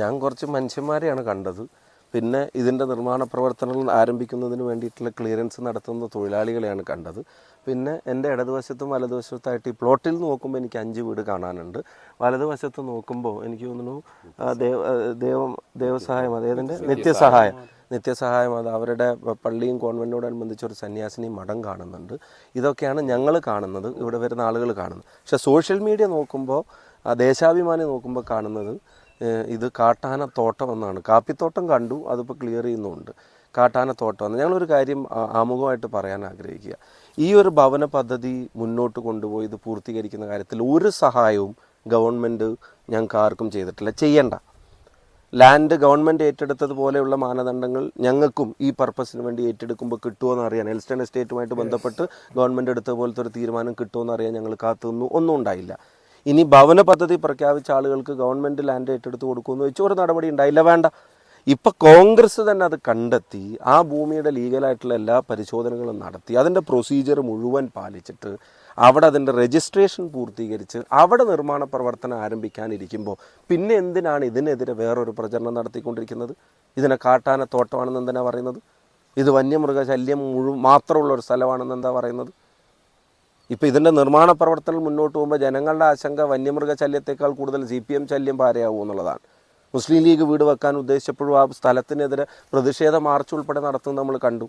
ഞാൻ കുറച്ച് മനുഷ്യന്മാരെയാണ് കണ്ടത്. പിന്നെ ഇതിന്റെ നിർമ്മാണ പ്രവർത്തനങ്ങൾ ആരംഭിക്കുന്നതിന് വേണ്ടിയിട്ടുള്ള ക്ലിയറൻസ് നടത്തുന്ന തൊഴിലാളികളെയാണ് കണ്ടത്. പിന്നെ എന്റെ ഇടതുവശത്തും വലതുവശത്തായിട്ട് ഈ പ്ലോട്ടിൽ നോക്കുമ്പോൾ എനിക്ക് അഞ്ച് വീട് കാണാനുണ്ട്. വലതുവശത്ത് നോക്കുമ്പോൾ എനിക്ക് തോന്നുന്നു ദേവ ദേവം ദേവസഹായം അതേതിന്റെ നിത്യസഹായം നിത്യസഹായം അത് അവരുടെ പള്ളിയും കോൺവെന്റിനോടനുബന്ധിച്ച് ഒരു സന്യാസിനി മഠം കാണുന്നുണ്ട്. ഇതൊക്കെയാണ് ഞങ്ങൾ കാണുന്നത് ഇവിടെ വരുന്ന ആളുകൾ കാണുന്നത്. പക്ഷേ സോഷ്യൽ മീഡിയ നോക്കുമ്പോൾ ദേശാഭിമാനി നോക്കുമ്പോൾ കാണുന്നത് ഇത് കാട്ടാന തോട്ടം എന്നാണ്. കാപ്പിത്തോട്ടം കണ്ടു അതിപ്പോൾ ക്ലിയർ ചെയ്യുന്നുണ്ട്. കാട്ടാന തോട്ടം എന്ന്. ഞങ്ങളൊരു കാര്യം ആമുഖമായിട്ട് പറയാൻ ആഗ്രഹിക്കുക. ഈ ഒരു ഭവന പദ്ധതി മുന്നോട്ട് കൊണ്ടുപോയി ഇത് പൂർത്തീകരിക്കുന്ന കാര്യത്തിൽ ഒരു സഹായവും ഗവൺമെന്റ് ഞങ്ങൾക്ക് ആർക്കും ചെയ്തിട്ടില്ല. ചെയ്യണ്ട. ലാൻഡ് ഗവൺമെന്റ് ഏറ്റെടുത്തതുപോലെയുള്ള മാനദണ്ഡങ്ങൾ ഞങ്ങൾക്കും ഈ പർപ്പസിന് വേണ്ടി ഏറ്റെടുക്കുമ്പോൾ കിട്ടുമോ എന്ന് അറിയാൻ എൽസ്റ്റൺ എസ്റ്റേറ്റുമായിട്ട് ബന്ധപ്പെട്ട് ഗവൺമെന്റ് എടുത്ത പോലത്തെ ഒരു തീരുമാനം കിട്ടുമോ അറിയാൻ ഞങ്ങൾ കാത്തുനിന്നു. ഒന്നും ഉണ്ടായില്ല. ഇനി ഭവന പദ്ധതി പ്രഖ്യാപിച്ച ആളുകൾക്ക് ഗവൺമെന്റ് ലാൻഡ് ഏറ്റെടുത്ത് കൊടുക്കുമെന്ന് വെച്ച് ഒരു നടപടി ഉണ്ടായില്ല. വേണ്ട. ഇപ്പൊ കോൺഗ്രസ് തന്നെ അത് കണ്ടെത്തി ആ ഭൂമിയുടെ ലീഗലായിട്ടുള്ള എല്ലാ പരിശോധനകളും നടത്തി അതിന്റെ പ്രൊസീജിയർ മുഴുവൻ പാലിച്ചിട്ട് അവിടെ അതിന്റെ രജിസ്ട്രേഷൻ പൂർത്തീകരിച്ച് അവിടെ നിർമ്മാണ പ്രവർത്തനം ആരംഭിക്കാനിരിക്കുമ്പോൾ പിന്നെ എന്തിനാണ് ഇതിനെതിരെ വേറൊരു പ്രചരണം നടത്തിക്കൊണ്ടിരിക്കുന്നത്? ഇതിനെ കാട്ടാന തോട്ടമാണെന്ന് എന്തിനാ പറയുന്നത്? ഇത് വന്യമൃഗശല്യം മുഴുവൻ മാത്രമുള്ള ഒരു സ്ഥലമാണെന്ന് എന്താ പറയുന്നത്? ഇപ്പം ഇതിന്റെ നിർമ്മാണ പ്രവർത്തനം മുന്നോട്ട് പോകുമ്പോൾ ജനങ്ങളുടെ ആശങ്ക വന്യമൃഗ ശല്യത്തേക്കാൾ കൂടുതൽ സി പി എം ശല്യം പാരയാവും എന്നുള്ളതാണ്. മുസ്ലിം ലീഗ് വീട് വെക്കാൻ ഉദ്ദേശിച്ചപ്പോഴും ആ സ്ഥലത്തിനെതിരെ പ്രതിഷേധ മാർച്ച് ഉൾപ്പെടെ നടത്തുന്നത് നമ്മൾ കണ്ടു.